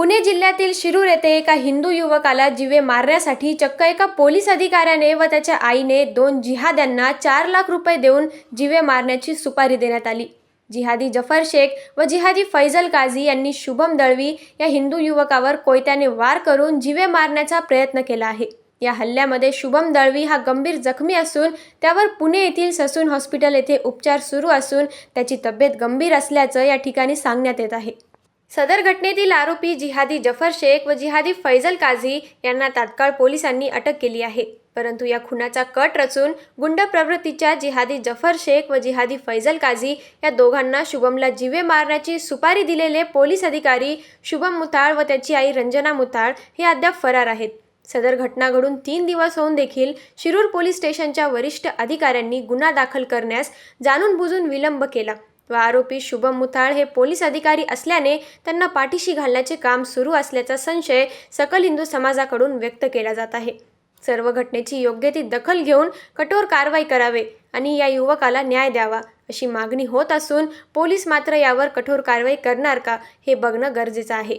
पुणे जिल्ह्यातील शिरूर येथे एका हिंदू युवकाला जीवे मारण्यासाठी चक्क एका पोलीस अधिकाऱ्याने व त्याच्या आईने दोन जिहाद्यांना चार लाख रुपये देऊन जीवे मारण्याची सुपारी देण्यात आली. जिहादी जफर शेख व जिहादी फैजल काझी यांनी शुभम दळवी या हिंदू युवकावर कोयत्याने वार करून जीवे मारण्याचा प्रयत्न केला आहे. या हल्ल्यामध्ये शुभम दळवी हा गंभीर जखमी असून त्यावर पुणे येथील ससून हॉस्पिटल येथे उपचार सुरू असून त्याची तब्येत गंभीर असल्याचं या ठिकाणी सांगण्यात येत आहे. सदर घटनेतील आरोपी जिहादी जफर शेख व जिहादी फैजल काझी यांना तात्काळ पोलिसांनी अटक केली आहे. परंतु या खुनाचा कट रचून गुंड प्रवृत्तीच्या जिहादी जफर शेख व जिहादी फैजल काझी या दोघांना शुभमला जीवे मारण्याची सुपारी दिलेले पोलीस अधिकारी शुभम मुताळ व त्याची आई रंजना मुताळ हे अद्याप फरार आहेत. सदर घटना घडून तीन दिवस होऊन देखील शिरूर पोलीस स्टेशनच्या वरिष्ठ अधिकाऱ्यांनी गुन्हा दाखल करण्यास जाणून बुजून विलंब केला. व आरोपी शुभम मुथाळ हे पोलीस अधिकारी असल्याने त्यांना पाठीशी घालण्याचे काम सुरू असल्याचा संशय सकल हिंदू समाजाकडून व्यक्त केला जात आहे. सर्व घटनेची योग्य ती दखल घेऊन कठोर कारवाई करावे आणि या युवकाला न्याय द्यावा अशी मागणी होत असून पोलीस मात्र यावर कठोर कारवाई करणार का हे बघणं गरजेचं आहे.